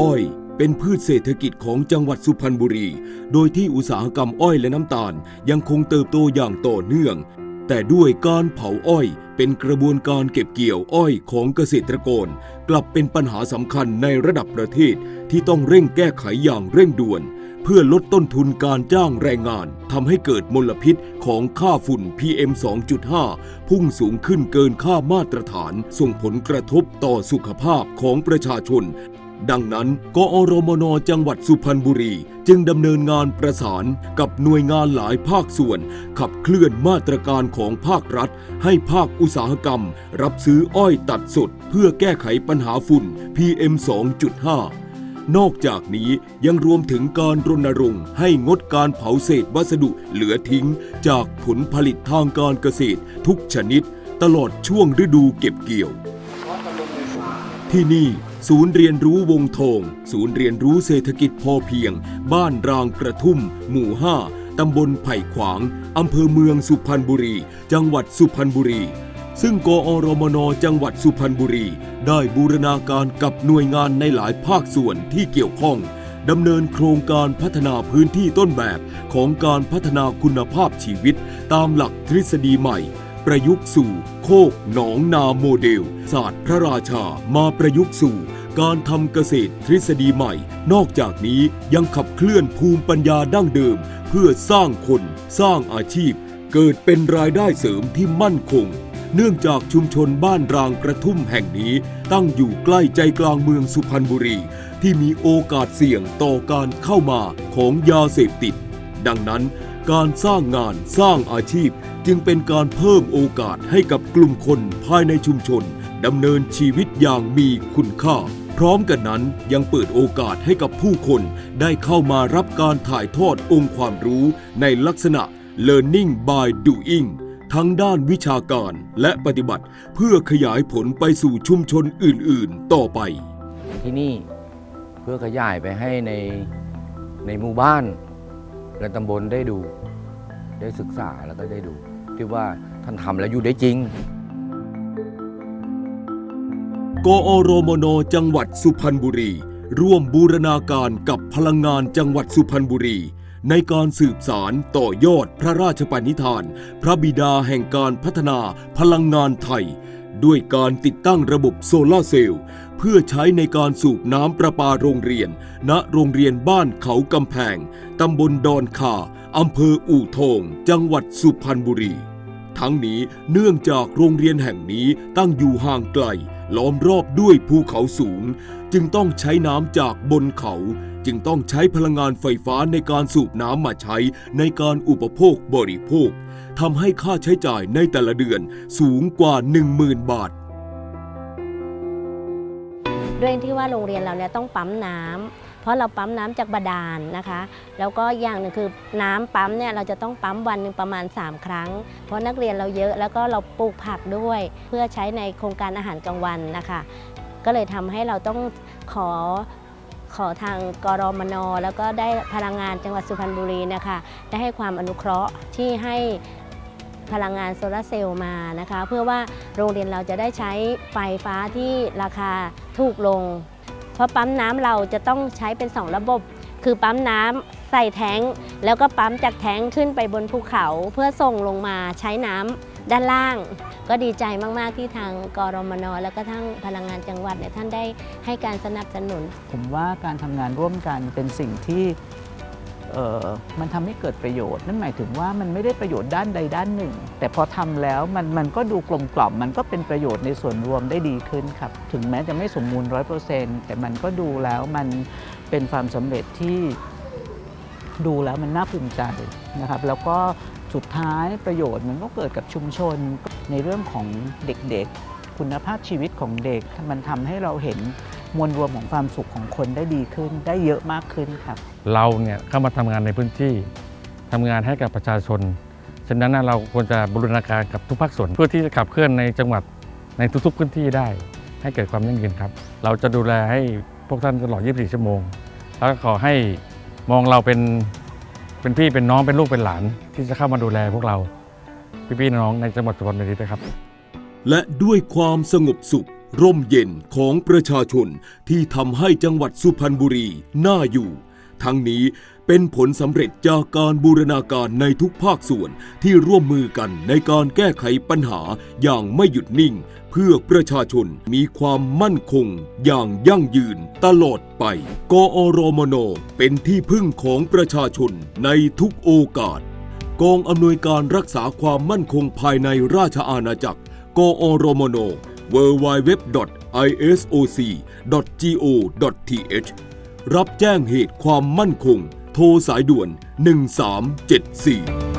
อ้อยเป็นพืชเศรษฐกิจของจังหวัดสุพรรณบุรี โดยที่อุตสาหกรรมอ้อยและน้ำตาล ยังคงเติบโตอย่างต่อเนื่อง แต่ด้วยการเผาอ้อยเป็นกระบวนการเก็บเกี่ยวอ้อยของเกษตรกร กลับเป็นปัญหาสำคัญในระดับประเทศที่ต้องเร่งแก้ไขอย่างเร่งด่วน เพื่อลดต้นทุนการจ้างแรงงานทำให้เกิดมลพิษของค่าฝุ่น PM 2.5 พุ่งสูงขึ้นเกินค่ามาตรฐาน ส่งผลกระทบต่อสุขภาพของประชาชน ดังนั้นกอรมนจังหวัดสุพรรณบุรี จึงดำเนินงานประสานกับหน่วยงานหลายภาคส่วน ขับเคลื่อนมาตรการของภาครัฐ ให้ภาคอุตสาหกรรม รับซื้ออ้อยตัดสด เพื่อแก้ไขปัญหาฝุ่น PM 2.5นอกจากนี้ยังรวมถึงการรณรงค์ให้งดการเผาเศษวัสดุเหลือทิ้ง จากผลผลิตทางการเกษตรทุกชนิด ตลอดช่วงฤดูเก็บเกี่ยว ที่นี่ศูนย์เรียนรู้วงทอง ศูนย์เรียนรู้เศรษฐกิจพอเพียง บ้านรางกระทุ่ม หมู่ 5 ตำบลไผ่ขวาง อำเภอเมืองสุพรรณบุรี จังหวัดสุพรรณบุรี ซึ่งกอรมนจังหวัดสุพรรณบุรี ได้บูรณาการกับหน่วยงานในหลายภาคส่วนที่เกี่ยวข้องดำเนินโครงการพัฒนาพื้นที่ต้นแบบของการพัฒนาคุณภาพชีวิต ตามหลักทฤษฎีใหม่ ประยุกต์สู่โคกหนองนาโมเดล ศาสตร์พระราชามาประยุกต์สู่ การทำเกษตรทฤษฎีใหม่ นอกจากนี้ยังขับเคลื่อนภูมิปัญญาดั้งเดิม เพื่อสร้างคนสร้างอาชีพ เกิดเป็นรายได้เสริมที่มั่นคง เนื่องจากชุมชนบ้านรางกระทุ่มแห่งนี้ ตั้งอยู่ใกล้ใจกลางเมืองสุพรรณบุรี ที่มีโอกาสเสี่ยงต่อการเข้ามาของยาเสพติด ดังนั้นการสร้างงานสร้างอาชีพ จึงเป็นการเพิ่มโอกาสให้กับกลุ่มคนภายในชุมชนดำเนินชีวิตอย่างมีคุณค่า พร้อมกันนั้นยังเปิดโอกาสให้กับผู้คน ได้เข้ามารับการถ่ายทอดองค์ความรู้ในลักษณะ learning by doing ทั้งด้านวิชาการและปฏิบัติ เพื่อขยายผลไปสู่ชุมชนอื่น ๆ ต่อไป ที่นี่เพื่อขยายไปให้ในในหมู่บ้าน และตำบลได้ดู ได้ศึกษาแล้วก็ได้ดู ที่ว่าท่านทำแล้วอยู่ได้จริง กอรมโนจังหวัดสุพรรณบุรี ร่วมบูรณาการกับพลังงานจังหวัดสุพรรณบุรี ในการสืบสารต่อยอดพระราชปณิธาน พระบิดาแห่งการพัฒนาพลังงานไทย ด้วยการติดตั้งระบบโซลาเซลล์เพื่อใช้ในการสูบน้ำประปาโรงเรียน ณโรงเรียนบ้านเขากำแพง ตำบลดอนคาอำเภออู่ทอง จังหวัดสุพรรณบุรี ทั้งนี้เนื่องจากโรงเรียนแห่งนี้ตั้งอยู่ห่างไกล ล้อมรอบด้วยภูเขาสูง จึงต้องใช้น้ำจากบนเขา จึงต้องใช้พลังงานไฟฟ้าในการสูบน้ำมาใช้ในการอุปโภคบริโภคทำให้ค่าใช้จ่ายในแต่ละเดือนสูงกว่า 10,000 บาท ด้วยที่ว่าโรงเรียนเราเนี่ยต้องปั๊มน้ำเพราะเราปั๊มน้ำจากบาดาลนะคะ แล้วก็อย่างหนึ่งคือน้ำปั๊มเนี่ยเราจะต้องปั๊มวันหนึ่งประมาณ 3 ครั้ง เพราะนักเรียนเราเยอะแล้วก็เราปลูกผักด้วย เพื่อใช้ในโครงการอาหารกลางวันนะคะ ก็เลยทำให้เราต้องขอ ขอทางกรมน แล้วก็ได้พลังงานจังหวัดสุพรรณบุรีนะคะได้ให้ความอนุเคราะห์ที่ให้พลังงานโซลาร์เซลล์มานะคะเพื่อว่าโรงเรียนเราจะได้ใช้ไฟฟ้าที่ราคาถูกลง เพราะปั๊มน้ำเราจะต้องใช้เป็น 2 ระบบ คือปั๊มน้ำใส่แท้ง แล้วก็ปั๊มจากแท้งขึ้นไปบนภูเขา เพื่อส่งลงมาใช้น้ำ ด้านล่าง ก็ดีใจมาก ๆ ที่ทางกรมน แล้วก็ทั้งพลังงานจังหวัดเนี่ยท่านได้ให้การสนับสนุน ผมว่าการทำงานร่วมกันเป็นสิ่งที่เออมันทำให้เกิดประโยชน์ นั่นหมายถึงว่ามันไม่ได้ประโยชน์ด้านใดด้านหนึ่ง แต่พอทำแล้วมันมันก็ดูกลมกล่อมมันก็เป็นประโยชน์ในส่วนรวมได้ดีขึ้นครับ ถึงแม้จะไม่สมบูรณ์ร้อยเปอร์เซ็นต์แต่มันก็ดูแล้วมันเป็นความสำเร็จที่ดูแล้วมันน่าภูมิใจนะครับ แล้วก็สุดท้ายประโยชน์มันก็เกิดกับชุมชนในเรื่องของเด็กๆ คุณภาพชีวิตของเด็ก มันทำให้เราเห็นมวลรวมของความสุขของคนได้ดีขึ้น ได้เยอะมากขึ้นครับ เราเนี่ยเข้ามาทำงานในพื้นที่ทำงานให้กับประชาชน ฉะนั้นเราควรจะบูรณาการกับทุกภาคส่วน เพื่อที่จะขับเคลื่อนในจังหวัดในทุกๆพื้นที่ได้ ให้เกิดความยั่งยืนครับ เราจะดูแลให้พวกท่านตลอด 24 ชั่วโมง แล้วก็ขอให้มองเราเป็น เป็นพี่เป็นน้องเป็นลูกเป็นหลาน ที่จะเข้ามาดูแลพวกเรา พี่ๆน้องๆในจังหวัดสุพรรณบุรีนะครับ และด้วยความสงบสุข ร่มเย็นของประชาชนที่ทำให้จังหวัดสุพรรณบุรีน่าอยู่ ทั้งนี้เป็นผลสำเร็จจากการบูรณาการในทุกภาคส่วนที่ร่วมมือกันในการแก้ไขปัญหาอย่างไม่หยุดนิ่ง เพื่อประชาชนมีความมั่นคงอย่างยั่งยืนตลอดไป กอรมนเป็นที่พึ่งของประชาชนในทุกโอกาส กองอำนวยการรักษาความมั่นคงภายในราชอาณาจักร กอรมน www.issoc.go.th รับแจ้งเหตุความมั่นคง โทรสายด่วน 1374